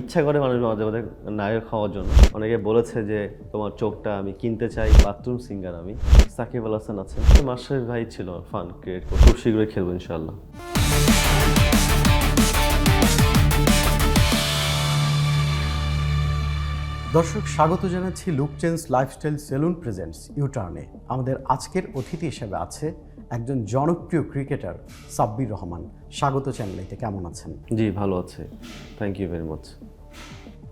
ইচ্ছা করে মানুষ মাঝে মাঝে নায়ক হওয়ার জন্য। অনেকে বলেছে যে, তোমার চোখটা আমি কিনতে চাই, বাথরুম সিঙ্গার আমি। সাকিব আল হাসান আছে মাসের ভাই ছিল ফান ক্রিয়েট খুব শীঘ্রই খেলব ইনশাল্লাহ দর্শক স্বাগত জানাচ্ছি look change lifestyle salon presents ইউটার্নে আমাদের আজকের অতিথি হিসেবে আছে একজন জনপ্রিয় ক্রিকেটার সাব্বির রহমান। স্বাগত চ্যানেলটিতে কেমন আছেন? জি ভালো আছে। থ্যাংক ইউ ভেরি মাচ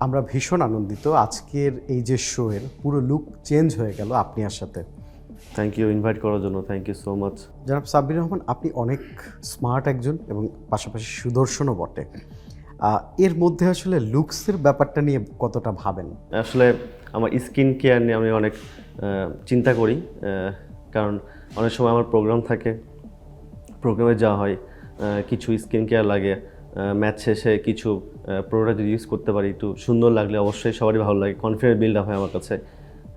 আমরা ভীষণ আনন্দিত আজকের এই যে শো এর পুরো লুক চেঞ্জ হয়ে গেল আপনি আর সাথে। থ্যাংক ইউ ইনভাইট করার জন্য থ্যাংক ইউ সো মাচ জনাব সাব্বির রহমান আপনি অনেক স্মার্ট একজন এবং পাশাপাশি সুদর্শনও বটে। এর মধ্যে আসলে লুকসের ব্যাপারটা নিয়ে কতটা ভাবেন? আসলে আমার স্কিন কেয়ার নিয়ে আমি অনেক চিন্তা করি কারণ অনেক সময় আমার প্রোগ্রাম থাকে প্রোগ্রামে যাওয়া হয় কিছু স্কিন কেয়ার লাগে ম্যাচ শেষে কিছু প্রোডাক্ট যদি ইউজ করতে পারি একটু সুন্দর লাগলে অবশ্যই সবারই ভালো লাগে কনফিডেন্ট বিল্ড আপ হয় আমার কাছে।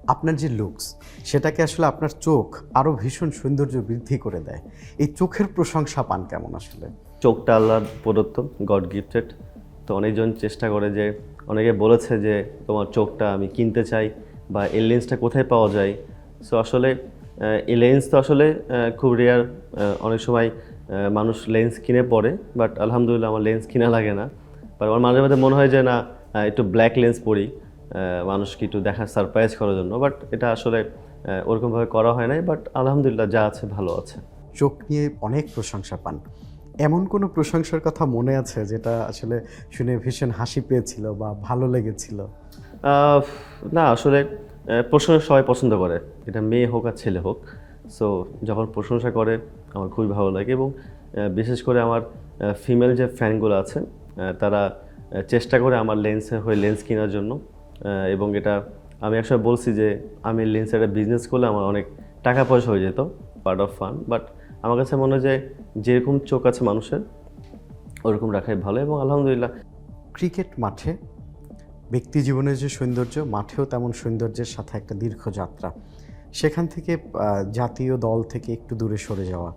আপনার যে লুকস সেটাকে আসলে আপনার চোখ আরও ভীষণ সৌন্দর্য বৃদ্ধি করে দেয়। এই চোখের প্রশংসা পান কেমন আসলে? চোখটা আল্লাহর প্রদত্ত গড গিফটেড তো অনেকজন চেষ্টা করে যে, অনেকে বলেছে যে, তোমার চোখটা আমি কিনতে চাই বা এই লেন্সটা কোথায় পাওয়া যায়? সো আসলে এই লেন্স তো আসলে খুব রেয়ার অনেক সময় মানুষ লেন্স কিনে পড়ে বাট আলহামদুলিল্লাহ আমার লেন্স কিনা লাগে না। বাট আমার মাঝে মাঝে মনে হয় যে, না একটু ব্ল্যাক লেন্স পরি মানুষকে একটু দেখার সারপ্রাইজ করার জন্য। বাট এটা আসলে ওরকমভাবে করা হয় নাই বাট আলহামদুলিল্লাহ যা আছে ভালো আছে। চোখ নিয়ে অনেক প্রশংসা পান। এমন কোনো প্রশংসার কথা মনে আছে যেটা আসলে শুনে ভীষণ হাসি পেয়েছিল বা ভালো লেগেছিল? না, আসলে প্রশংসা সবাই পছন্দ করে। এটা মেয়ে হোক আর ছেলে হোক। সো যখন প্রশংসা করে, আমার খুবই ভালো লাগে এবং বিশেষ করে আমার ফিমেল যে ফ্যানগুলো আছে তারা চেষ্টা করে আমার লেন্সের হয়ে লেন্স কেনার জন্য। এবং এটা আমি একসময় বলছি যে, আমি লেন্সের একটা বিজনেস করলে আমার অনেক টাকা পয়সা হয়ে যেত পার্ট অফ ফান বাট আমার কাছে মনে হয় যে যেরকম চোখ আছে মানুষের ওরকম রাখাই ভালো এবং আলহামদুলিল্লাহ। ক্রিকেট মাঠে ব্যক্তি জীবনের যে সৌন্দর্য মাঠেও তেমন সৌন্দর্যের সাথে একটা দীর্ঘ যাত্রা। সেখান থেকে জাতীয় দল থেকে একটু দূরে সরে যাওয়া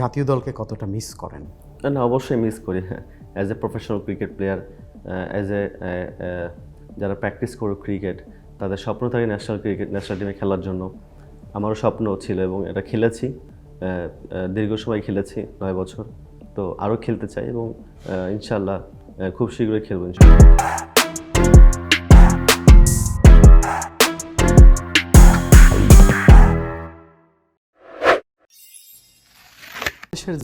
জাতীয় দলকে কতটা মিস করেন? না, অবশ্যই মিস করি হ্যাঁ। As a professional cricket player as a যারা প্র্যাকটিস করো ক্রিকেট তাদের স্বপ্ন থাকে ন্যাশনাল ক্রিকেট ন্যাশনাল টিমে খেলার জন্য। আমারও স্বপ্ন ছিল এবং এটা খেলেছি। দীর্ঘ সময় খেলেছি নয় বছর। তো আরও খেলতে চাই এবং ইনশাল্লাহ খুব শীঘ্রই খেলব ইনশাল্লাহ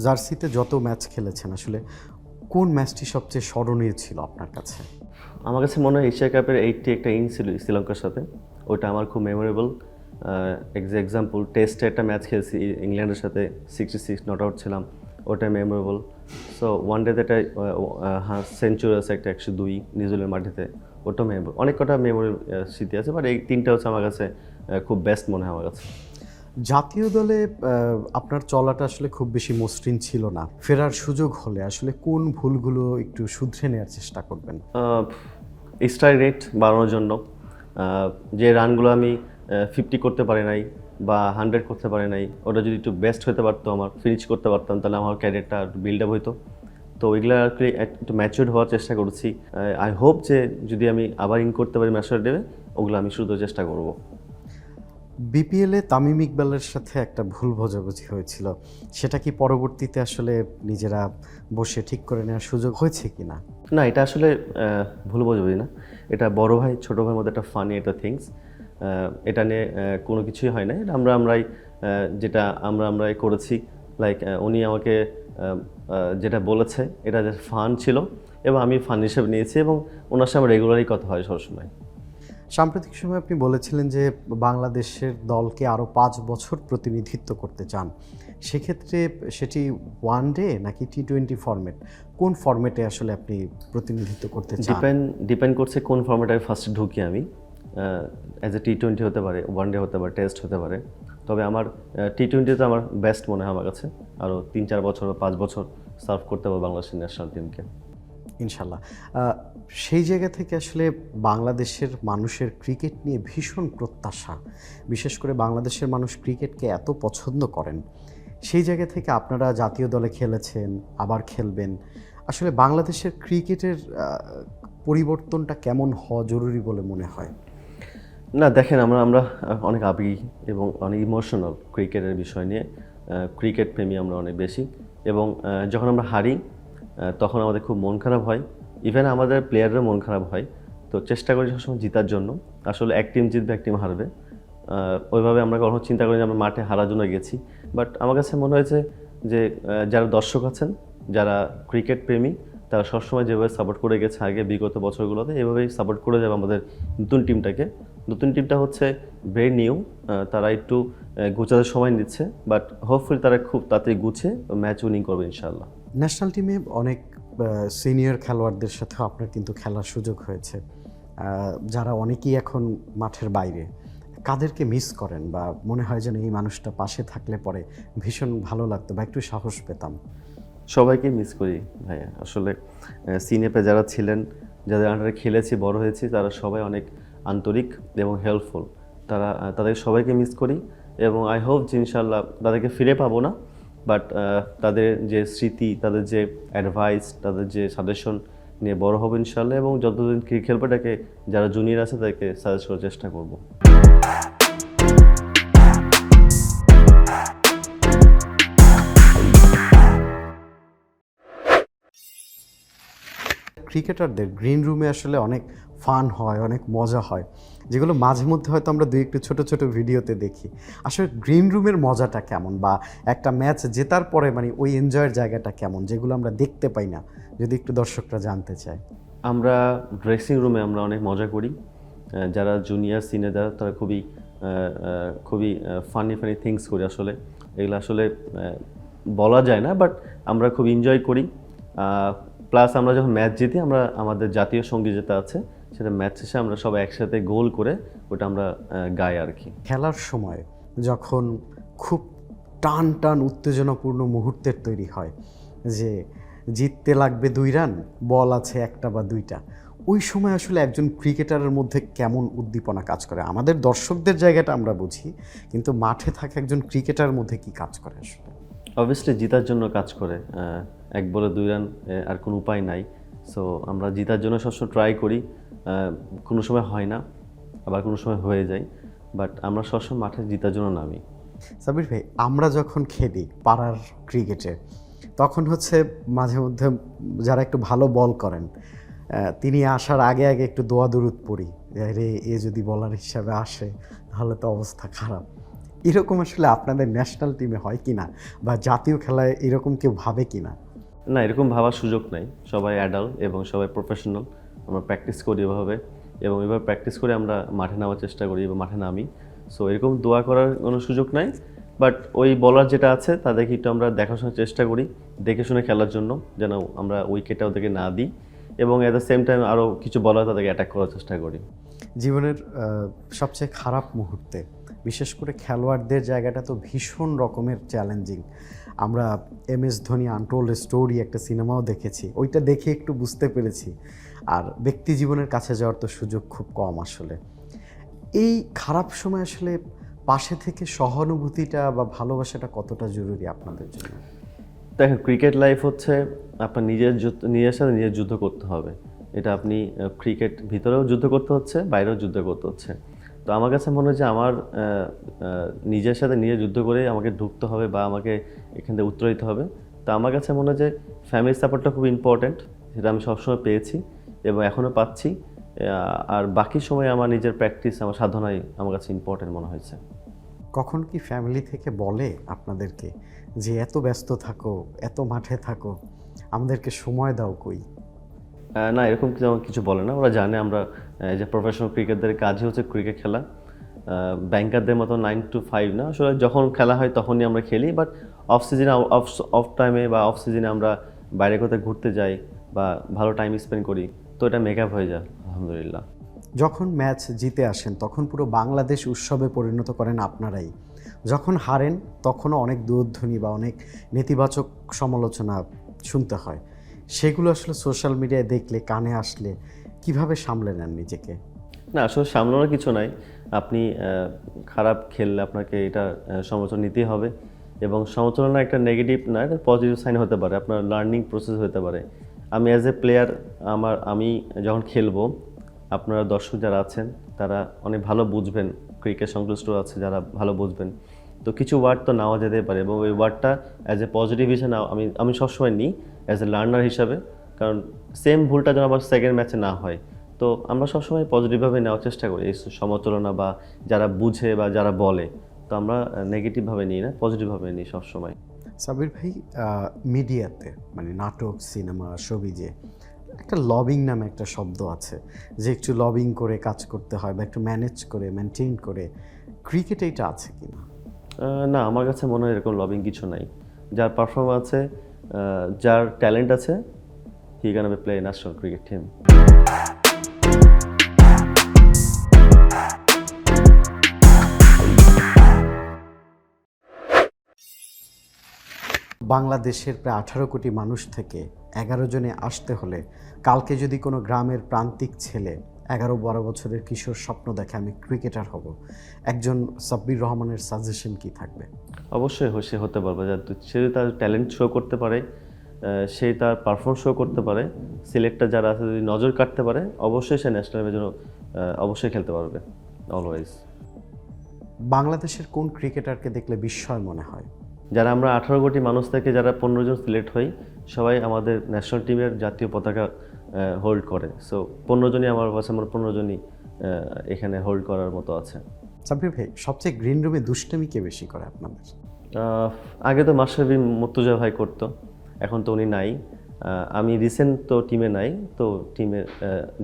জার্সিতে যত ম্যাচ খেলেছেন আসলে কোন ম্যাচটি সবচেয়ে স্মরণীয় ছিল আপনার কাছে? আমার কাছে মনে হয় এশিয়া কাপের এইটটি একটা ইনিংস ছিল শ্রীলঙ্কার সাথে। ওটা আমার খুব মেমোরেবল এক্সাম্পল টেস্টে একটা ম্যাচ খেলছি ইংল্যান্ডের সাথে সিক্সটি সিক্স নট আউট ছিলাম ওটা মেমোরেবল সো ওয়ান ডেতে একটা হ্যাঁ সেঞ্চুরি আছে একটা একশো দুই নিউজিল্যান্ড মাটিতে ওটা মেমোরেবল অনেক কটা মেমোরি স্মৃতি আছে বাট এই তিনটা হচ্ছে আমার কাছে খুব বেস্ট মনে হয় আমার কাছে। জাতীয় দলে আপনার চলাটা আসলে খুব বেশি মসৃণ ছিল না। ফেরার সুযোগ হলে আসলে কোন ভুলগুলো একটু শুধরে নেওয়ার চেষ্টা করবেন? স্ট্রাইক রেট বাড়ানোর জন্য যে রানগুলো আমি ফিফটি করতে পারে নাই বা হান্ড্রেড করতে পারে নাই। ওটা যদি একটু বেস্ট হতে পারতো আমার ফিনিশ করতে পারতাম তাহলে আমার ক্যারিয়ারটা একটু বিল্ড আপ হইতো। তো ওইগুলো আর কি একটু ম্যাচিউর হওয়ার চেষ্টা করছি। আই হোপ যে যদি আমি আবার ইন করতে পারি ম্যাচটা দেবে ওগুলো আমি শুধু চেষ্টা করব। বিপিএলে তামিম ইকবালের সাথে একটা ভুল বোঝাবুঝি হয়েছিল। সেটা কি পরবর্তীতে আসলে নিজেরা বসে ঠিক করে নেওয়ার সুযোগ হয়েছে কি না না এটা আসলে ভুল বোঝাবি না। এটা বড় ভাই ছোট ভাইয়ের মধ্যে একটা ফানি একটা থিংস এটা নিয়ে কোনো কিছুই হয় না এটা আমরা আমরাই যেটা আমরা আমরাই করেছি লাইক উনি আমাকে যেটা বলেছে এটা যে ফান ছিল এবং আমি ফান হিসেবে নিয়েছি এবং ওনার সাথে রেগুলারই কথা হয় সবসময়। সাম্প্রতিক সময় আপনি বলেছিলেন যে বাংলাদেশের দলকে আরও পাঁচ বছর প্রতিনিধিত্ব করতে চান। সেক্ষেত্রে সেটি ওয়ান ডে নাকি টি টোয়েন্টি ফরম্যাট কোন ফরম্যাটে আসলে আপনি প্রতিনিধিত্ব করতে চান? ডিপেন্ড ডিপেন্ড করছে কোন ফর্মেটে ফার্স্ট ঢুকি আমি। অ্যাজ এ টি টোয়েন্টি হতে পারে ওয়ান ডে হতে পারে টেস্ট হতে পারে। তবে আমার টি টোয়েন্টিতে আমার বেস্ট মনে হয় আমার কাছে। আরও তিন চার বছর বা পাঁচ বছর সার্ভ করতে পারব বাংলাদেশের ন্যাশনাল টিমকে ইনশাল্লাহ। সেই জায়গা থেকে আসলে বাংলাদেশের মানুষের ক্রিকেট নিয়ে ভীষণ প্রত্যাশা। বিশেষ করে বাংলাদেশের মানুষ ক্রিকেটকে এত পছন্দ করেন। সেই জায়গা থেকে আপনারা জাতীয় দলে খেলেছেন, আবার খেলবেন। আসলে বাংলাদেশের ক্রিকেটের পরিবর্তনটা কেমন হওয়া জরুরি বলে মনে হয়? না, দেখেন আমরা আমরা অনেক আবেগী এবং অনেক ইমোশনাল ক্রিকেটের বিষয় নিয়ে ক্রিকেট প্রেমী আমরা অনেক বেশি এবং যখন আমরা হারি তখন আমাদের খুব মন খারাপ হয়। ইভেন আমাদের প্লেয়ারেরও মন খারাপ হয়। তো চেষ্টা করি সবসময় জেতার জন্য। আসলে এক টিম জিতবে, এক টিম হারবে। ওইভাবে আমরা কখনো চিন্তা করি যে আমরা মাঠে হারার জন্য গেছি। বাট আমার কাছে মনে হয়েছে যে যারা দর্শক আছেন, যারা ক্রিকেট প্রেমী তারা সবসময় যেভাবে সাপোর্ট করে গেছে আগে, বিগত বছরগুলোতে, এভাবেই সাপোর্ট করে যাবে আমাদের নতুন টিমটাকে নতুন টিমটা হচ্ছে ভেরি নিউ তারা একটু গোছাতে সময় নিচ্ছে বাট হোপফুলি তারা খুব তাড়াতাড়ি গুছে ম্যাচ উইনিং করবে ইনশাল্লাহ ন্যাশনাল টিমে অনেক সিনিয়র খেলোয়াড়দের সাথে আপনার কিন্তু খেলার সুযোগ হয়েছে। যারা অনেকেই এখন মাঠের বাইরে, কাদেরকে মিস করেন বা মনে হয় যেন এই মানুষটা পাশে থাকলে পরে ভীষণ ভালো লাগতো বা একটু সাহস পেতাম? সবাইকে মিস করি, ভাইয়া। আসলে সিনেপে যারা ছিলেন, যাদের আন্ডারে খেলেছি, বড় হয়েছি, তারা সবাই অনেক আন্তরিক এবং হেল্পফুল তারা তাদের সবাইকে মিস করি এবং আই হোপ যে ইনশাল্লাহ তাদেরকে ফিরে পাবো না বাট তাদের যে স্মৃতি, তাদের যে অ্যাডভাইস তাদের যে সাজেশন নিয়ে বড় হবে ইনশাল্লাহ এবং যতদিন ক্রিকেট খেলবে যারা জুনিয়র আছে, তাদেরকে সাজেস্ট করার চেষ্টা করব। ক্রিকেটারদের গ্রিন রুমে আসলে অনেক ফান হয়, অনেক মজা হয়, যেগুলো মাঝে মধ্যে হয়তো আমরা দুই একটু ছোট ছোট ভিডিওতে দেখি। আসলে গ্রিন রুমের মজাটা কেমন বা একটা ম্যাচ জেতার পরে মানে ওই এনজয়ের জায়গাটা কেমন, যেগুলো আমরা দেখতে পাই না, যদি একটু দর্শকরা জানতে চায়? আমরা ড্রেসিং রুমে আমরা অনেক মজা করি। যারা জুনিয়র সিনিয়র যারা তারা খুবই খুবই ফানি ফানি থিংস করি আসলে। এগুলো আসলে বলা যায় না বাট আমরা খুব এনজয় করি। প্লাস আমরা যখন ম্যাচ জিতি আমরা আমাদের জাতীয় সংগীত যেটা আছে সেটা ম্যাচ শেষে আমরা সবাই একসাথে গোল করে ওটা আমরা গাই আর কি। খেলার সময় যখন খুব টান টান উত্তেজনাপূর্ণ মুহূর্তের তৈরি হয় যে জিততে লাগবে দুই রান বল আছে একটা বা দুইটা ওই সময় আসলে একজন ক্রিকেটারের মধ্যে কেমন উদ্দীপনা কাজ করে? আমাদের দর্শকদের জায়গাটা আমরা বুঝি কিন্তু মাঠে থাকা একজন ক্রিকেটারের মধ্যে কি কাজ করে আসলে? অবভিয়াসলি জেতার জন্য কাজ করে এক বলে দুই রান আর কোনো উপায় নাই। সো আমরা জেতার জন্য সবসময় ট্রাই করি। কোনো সময় হয় না, আবার কোনো সময় হয়ে যায়। বাট আমরা সবসময় মাঠে জেতার জন্য নামি। সাবির ভাই, আমরা যখন খেলি পাড়ার ক্রিকেটে, তখন হচ্ছে মাঝে মধ্যে যারা একটু ভালো বল করেন তিনি আসার আগে আগে একটু দোয়া দরুদ পড়ি। রে এ যদি বলার হিসাবে আসে, তাহলে তো অবস্থা খারাপ। এরকম আসলে আপনাদের ন্যাশনাল টিমে হয় কি না বা জাতীয় খেলায় এরকম কেউ ভাবে কি না না, এরকম ভাবার সুযোগ নাই। সবাই অ্যাডাল্ট এবং সবাই প্রফেশনাল আমরা প্র্যাকটিস করি এভাবে এবং এভাবে প্র্যাকটিস করে আমরা মাঠে নামার চেষ্টা করি এবং মাঠে নামি। সো এরকম দোয়া করার কোনো সুযোগ নাই। বাট ওই বলার যেটা আছে তাদেরকে একটু আমরা দেখাশোনার চেষ্টা করি, দেখে শুনে খেলার জন্য, যেন আমরা উইকেটটা ওদেরকে না দিই এবং অ্যাট দ্য সেম টাইম আরও কিছু বলার তাদেরকে অ্যাটাক করার চেষ্টা করি। জীবনের সবচেয়ে খারাপ মুহূর্তে বিশেষ করে খেলোয়াড়দের জায়গাটা তো ভীষণ রকমের চ্যালেঞ্জিং। আমরা M S Dhoni untold story একটা সিনেমাও দেখেছি, ওইটা দেখে একটু বুঝতে পেরেছি। আর ব্যক্তি জীবনের কাছে যাওয়ার তো সুযোগ খুব কম আসলে। এই খারাপ সময় আসলে পাশে থেকে সহানুভূতিটা বা ভালোবাসাটা কতটা জরুরি আপনাদের জন্য? দেখেন ক্রিকেট লাইফ হচ্ছে আপনার নিজের নিজের সাথে নিজের যুদ্ধ করতে হবে। এটা আপনি ক্রিকেট ভিতরেও যুদ্ধ করতে হচ্ছে, বাইরেও যুদ্ধ করতে হচ্ছে। তো আমার কাছে মনে হয় যে আমার নিজের সাথে নিজে যুদ্ধ করে আমাকে ঢুকতে হবে বা আমাকে এখান থেকে উত্তর দিতে হবে। তো আমার কাছে মনে হয় যে ফ্যামিলি সাপোর্টটা খুব ইম্পর্ট্যান্ট সেটা আমি সবসময় পেয়েছি এবং এখনও পাচ্ছি। আর বাকি সময় আমার নিজের প্র্যাকটিস আমার সাধনাই আমার কাছে ইম্পর্ট্যান্ট মনে হয়েছে। কখন কি ফ্যামিলি থেকে বলে আপনাদেরকে যে এত ব্যস্ত থাকো, এত মাঠে থাকো, আমাদেরকে সময় দাও কই? না, এরকম কিছু আমার কিছু বলে না। ওরা জানে আমরা যে প্রফেশনাল ক্রিকেটদের কাজই হচ্ছে ক্রিকেট খেলা। ব্যাংকারদের মতো নাইন টু ফাইভ না। আসলে যখন খেলা হয় তখনই আমরা খেলি বাট অফ সিজনে অফ অফ টাইমে বা অফ সিজনে আমরা বাইরে কোথাও ঘুরতে যাই বা ভালো টাইম স্পেন্ড করি, তো এটা মেকআপ হয়ে যায়, আলহামদুলিল্লাহ। যখন ম্যাচ জিতে আসেন, তখন পুরো বাংলাদেশ উৎসবে পরিণত করেন আপনারাই। যখন হারেন, তখনও অনেক দূরধ্বনি বা অনেক নেতিবাচক সমালোচনা শুনতে হয়। সেগুলো আসলে সোশ্যাল মিডিয়ায় দেখলে, কানে আসলে কীভাবে সামলে নেন নিজেকে? না, আসলে সামলানোর কিছু নাই। আপনি খারাপ খেললে আপনাকে এটা সমালোচনা নিতেই হবে এবং সমালোচনা একটা নেগেটিভ না, এটা পজিটিভ সাইন হতে পারে। আপনার লার্নিং প্রসেস হতে পারে। আমি অ্যাজ এ প্লেয়ার আমার, আমি যখন খেলব, আপনারা দর্শক যারা আছেন, তারা অনেক ভালো বুঝবেন। ক্রিকেট সংশ্লিষ্ট আছে, যারা ভালো বুঝবেন। তো কিছু ওয়ার্ড তো নেওয়া যেতে পারে এবং ওই ওয়ার্ডটা অ্যাজ এ পজিটিভ হিসেবে আমি আমি সবসময় নিই। অ্যাজ এ লার্নার হিসাবে কারণ সেম ভুলটা যেন আবার সেকেন্ড ম্যাচে না হয়। তো আমরা সবসময় পজিটিভভাবে নেওয়ার চেষ্টা করি এই সমালোচনা বা যারা বুঝে বা যারা বলে। তো আমরা নেগেটিভভাবে নিই না পজিটিভভাবে নিই সবসময়। সাবির ভাই মিডিয়াতে মানে নাটক সিনেমা ছবিজে একটা লবিং নামে একটা শব্দ আছে যে একটু লবিং করে কাজ করতে হয় বা একটু ম্যানেজ করে মেনটেন করে ক্রিকেটে এটা আছে কি না না আমার কাছে মনে হয় এরকম লবিং কিছু নাই। যার পারফর্ম আছে যার ট্যালেন্ট আছে he can play national cricket team বাংলাদেশের প্রায় আঠারো কোটি মানুষ থেকে এগারো জনে আসতে হলে কালকে যদি কোনো গ্রামের প্রান্তিক ছেলে এগারো বারো বছরের কিশোর স্বপ্ন দেখে আমি ক্রিকেটার হব। একজন সাব্বির রহমানের সাজেশন কি থাকবে? অবশ্যই সে হতে পারবে। সে তার ট্যালেন্ট শো করতে পারে সে তার পারফর্ম শো করতে পারে সিলেক্টর যারা আছে যদি নজর কাটতে পারে অবশ্যই সে ন্যাশনাল জন্য অবশ্যই খেলতে পারবে অলওয়েজ বাংলাদেশের কোন ক্রিকেটারকে দেখলে বিস্ময় মনে হয়? যারা আমরা আঠারো কোটি মানুষ থেকে যারা পনেরো জন সিলেক্ট হই সবাই আমাদের ন্যাশনাল টিমের জাতীয় পতাকা হোল্ড করে। সো পনেরো জনই আমার কাছে আমার পনেরো জনই এখানে হোল্ড করার মতো আছে। সাব্বির ভাই সবচেয়ে গ্রিন রুমে দুষ্টামি কে বেশি করে আপনাদের? আগে তো মাশরাফি মুর্তুজা ভাই করতো এখন তো উনি নাই। আমি রিসেন্ট তো টিমে নাই তো টিমে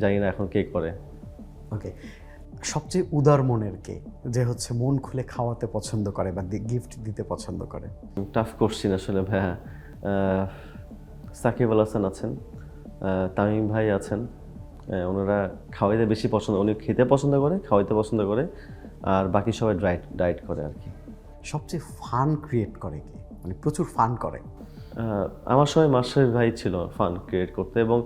জানি না এখন কে করে। ওকে সবচেয়ে উদার মনের কে যে হচ্ছে মন খুলে খাওয়াতে পছন্দ করে বা গিফট দিতে পছন্দ করে? টাফ কোশ্চিন আসলে ভাইয়া। সাকিব আল হাসান আছেন। তামিম ভাই আছেন। ওনারা খাওয়াইতে বেশি পছন্দ উনি খেতে পছন্দ করে খাওয়াইতে পছন্দ করে আর বাকি সবাই ডায়েট ডায়েট করে আর কি। সবচেয়ে ফান ক্রিয়েট করে কে? মানে প্রচুর ফান করে। আমার সময় মাস্টার ভাই ছিল ফান ক্রিয়েট করতে এবং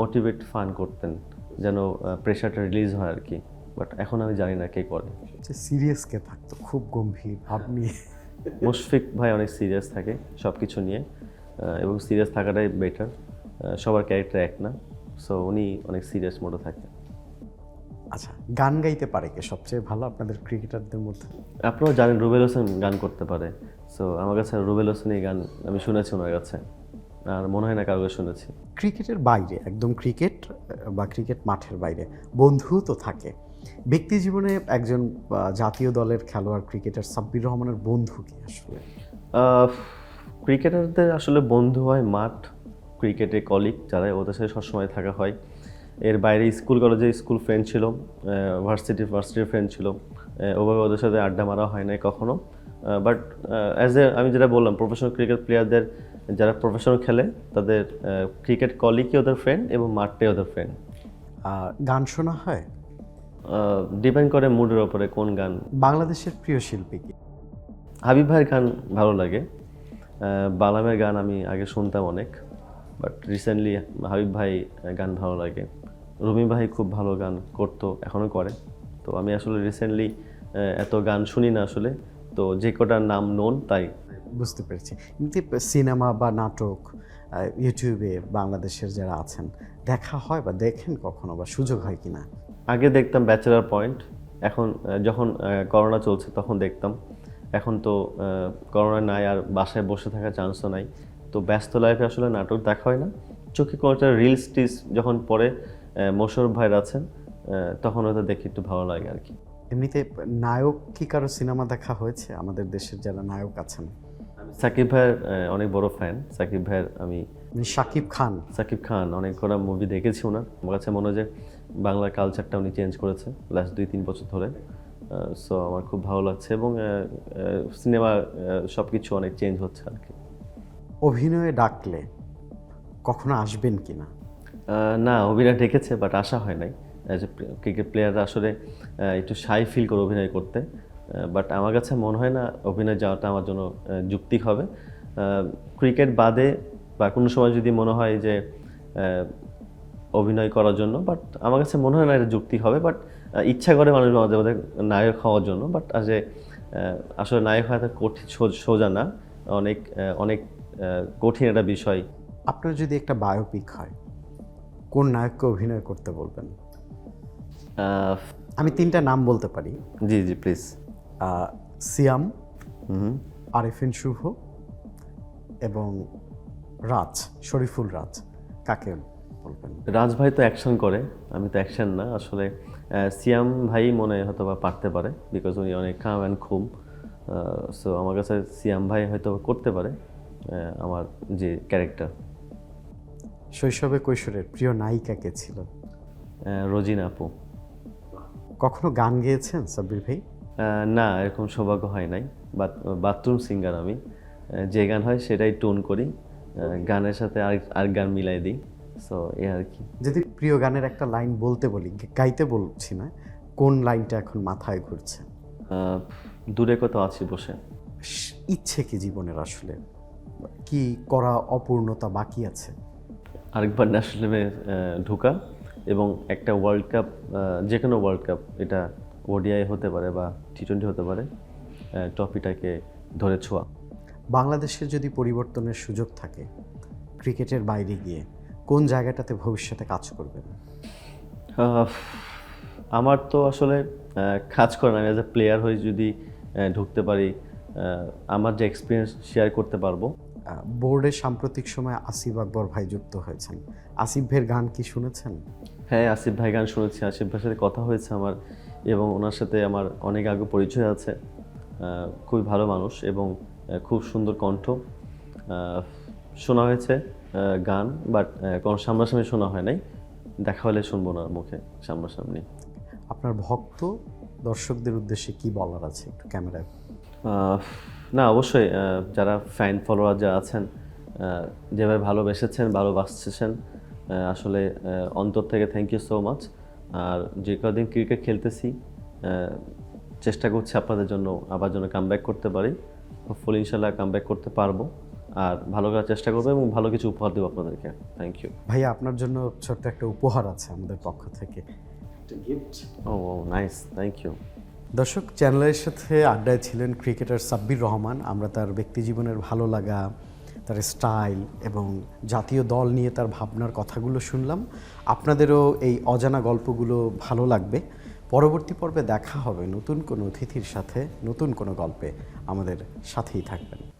মোটিভেট ফান করতেন যেন প্রেশারটা রিলিজ হয় আর কি। বাট এখন আমি জানি না কে করে। সিরিয়াস কে থাকতো? খুব গম্ভীর ভাব নিয়ে। মুশফিক ভাই অনেক সিরিয়াস থাকে সব কিছু নিয়ে এবং সিরিয়াস থাকাটাই বেটার সবার ক্যারেক্টার এক না সো উনি অনেক সিরিয়াস মোডে থাকে আচ্ছা গান গাইতে পারে কে? সবচেয়ে ভালো আপনাদের ক্রিকেটারদের মধ্যে? আপনারাও জানেন রুবেল হোসেন গান করতে পারে সো আমার কাছে রুবেল হোসেনই গান আমি শুনেছি ওনার কাছে আর মনে হয় না কারও শুনেছি। ক্রিকেটের বাইরে একদম ক্রিকেট বা ক্রিকেট মাঠের বাইরে বন্ধু তো থাকে। ব্যক্তি জীবনে একজন জাতীয় দলের খেলোয়াড় ক্রিকেটার সাব্বির রহমানের বন্ধু কি আসলে? ক্রিকেটারদের আসলে বন্ধু হয় মাঠ ক্রিকেটে কলিগ যারা ওদের সাথে সবসময় থাকা হয়। এর বাইরে স্কুল কলেজে স্কুল ফ্রেন্ড ছিল ভার্সিটি ভার্সিটির ফ্রেন্ড ছিল। ওভাবে ওদের সাথে আড্ডা মারা হয় নাই কখনো। বাট অ্যাজ এ আমি যেটা বললাম প্রফেশনাল ক্রিকেট প্লেয়ারদের যারা প্রফেশনাল খেলে তাদের ক্রিকেট কলিগই ওদের ফ্রেন্ড এবং মাঠটাই ওদের ফ্রেন্ড গান শোনা হয়? ডিপেন্ড করে মুডের ওপরে কোন গান। বাংলাদেশের প্রিয় শিল্পী কি? হাবিব ভাইয়ের গান ভালো লাগে। বালামের গান আমি আগে শুনতাম অনেক। বাট রিসেন্টলি হাবিব ভাই গান ভালো লাগে। রুমি ভাই খুব ভালো গান করতো এখনও করে। তো আমি আসলে রিসেন্টলি এত গান শুনি না আসলে। তো যে কটার নাম নোন তাই। বুঝতে পেরেছি। এমনিতে সিনেমা বা নাটক ইউটিউবে বাংলাদেশের যারা আছেন দেখা হয় বা দেখেন কখনো বা সুযোগ হয় কি না আগে দেখতাম ব্যাচেলার পয়েন্ট এখন যখন করোনা চলছে তখন দেখতাম। এখন তো করোনা নাই আর বাসায় বসে থাকার চান্সও নাই। তো ব্যস্ত লাইফে আসলে নাটক দেখা হয় না। চোখে কোনো একটা রিলস টিস যখন পরে মোশর ভাইয়ের আছেন তখন হয়তো দেখে একটু ভালো লাগে আর কি। এমনিতে নায়ক কি কারও সিনেমা দেখা হয়েছে? আমাদের দেশের যারা নায়ক আছেন। সাকিব ভাইয়ের অনেক বড় ফ্যান সাকিব ভাইয়ের আমি সাকিব খান। সাকিব খান অনেক কটা মুভি দেখেছি ওনার। আমার কাছে মনে হয় যে বাংলা কালচারটা উনি চেঞ্জ করেছে লাস্ট দুই তিন বছর ধরে। সো আমার খুব ভালো লাগছে এবং সিনেমা সব কিছু অনেক চেঞ্জ হচ্ছে আর কি। অভিনয়ে ডাকলে কখনো আসবেন কি না? না অভিনয় ডেকেছে বাট আশা হয় নাই। অ্যাজ এ ক্রিকেট প্লেয়াররা আসলে একটু সাই ফিল করে অভিনয় করতে। বাট আমার কাছে মনে হয় না অভিনয় যাওয়াটা আমার জন্য আহ, যুক্তিক হবে। ক্রিকেট বাদে বা কোনো সময় যদি মনে হয় যে অভিনয় করার জন্য বাট আমার কাছে মনে হয় না এটা যুক্তি হবে বাট ইচ্ছা করে মানুষ মাঝে মাঝে নায়ক হওয়ার জন্য বাট আজ আসলে নায়ক হওয়া কঠিন সোজা না। অনেক অনেক কঠিন একটা বিষয়। আপনার যদি একটা বায়োপিক হয় কোন নায়ককে অভিনয় করতে বলবেন? আমি তিনটা নাম বলতে পারি। জি জি প্লিজ সিয়াম আরিফিন শুভ এবং রাজ শরীফুল রাজ। কাকে বলবেন? রাজ ভাই তো অ্যাকশন করে আমি তো অ্যাকশন না আসলে সিয়াম ভাই মনে হয়তো বা পারতে পারে বিকজ উনি অনেক কাম অ্যান্ড খুম সো আমার কাছে সিয়াম ভাই হয়তো করতে পারে আমার যে ক্যারেক্টার শৈশবে কৈশোরের প্রিয় নায়িকা কে ছিল? রোজিনা আপু। কখনো গান গেয়েছেন সাব্বির ভাই? না এরকম সৌভাগ্য হয় নাই বাথরুম সিঙ্গার আমি। যে গান হয় সেটাই টোন করি গানের সাথে আর আর গান মিলাই দিই। সো এ আর কি যদি প্রিয় গানের একটা লাইন বলতে বলি গাইতে বলছি না কোন লাইনটা এখন মাথায় ঘুরছে? দূরে কোথাও আছি বসে। ইচ্ছে কি জীবনের আসলে? কি করা অপূর্ণতা বাকি আছে? আরেকবার ন্যাশনাল ঢোকা এবং একটা ওয়ার্ল্ড কাপ যে কোনো ওয়ার্ল্ড কাপ এটা ওডিআই হতে পারে বা টি টোয়েন্টি হতে পারে টপিটাকে ধরে ছোঁয়া। বাংলাদেশের যদি পরিবর্তনের সুযোগ থাকে ক্রিকেটের বাইরে গিয়ে কোন জায়গাটাতে ভবিষ্যতে কাজ করবেন? আমার তো আসলে কাজ করে না আমি অ্যাজ এ প্লেয়ার হয়ে যদি ঢুকতে পারি আমার যে এক্সপিরিয়েন্স শেয়ার করতে পারব। বোর্ডে সাম্প্রতিক সময় আসিফ আকবর ভাই যুক্ত হয়েছেন। আসিফ ভাইয়ের গান কি শুনেছেন? হ্যাঁ আসিফ ভাই গান শুনেছি। আসিফ ভাইয়ের সাথে কথা হয়েছে আমার এবং ওনার সাথে আমার অনেক আগে পরিচয় আছে। খুবই ভালো মানুষ এবং খুব সুন্দর কণ্ঠ। শোনা হয়েছে। গান বাট কোনো সামনাসামনি শোনা হয় নাই। দেখা হলে শুনব না মুখে সামনাসামনি। আপনার ভক্ত দর্শকদের উদ্দেশ্যে কি বলার আছে একটু ক্যামেরায়? না অবশ্যই যারা ফ্যান ফলোয়ার যারা আছেন যেভাবে ভালোবেসেছেন আহ, আসলে অন্তর থেকে থ্যাংক ইউ সো মাচ আর যে কদিন ক্রিকেট খেলতেছি চেষ্টা করছি আপনাদের জন্য আবার যেন কামব্যাক করতে পারি। ফুল ইনশাল্লাহ কামব্যাক করতে পারব। আর ভালো করার চেষ্টা করব এবং ভালো কিছু উপহার দেবো আপনাদেরকে। থ্যাংক ইউ ভাইয়া আপনার জন্য ছোট্ট একটা উপহার আছে আমাদের পক্ষ থেকে। গিফট ও ও নাইস থ্যাংক ইউ দর্শক চ্যানেলের সাথে আড্ডায় ছিলেন ক্রিকেটার সাব্বির রহমান। আমরা তার ব্যক্তিজীবনের ভালো লাগা তার স্টাইল এবং জাতীয় দল নিয়ে তার ভাবনার কথাগুলো শুনলাম। আপনাদেরও এই অজানা গল্পগুলো ভালো লাগবে। পরবর্তী পর্বে দেখা হবে নতুন কোনো অতিথির সাথে নতুন কোনো গল্পে। আমাদের সাথেই থাকবেন।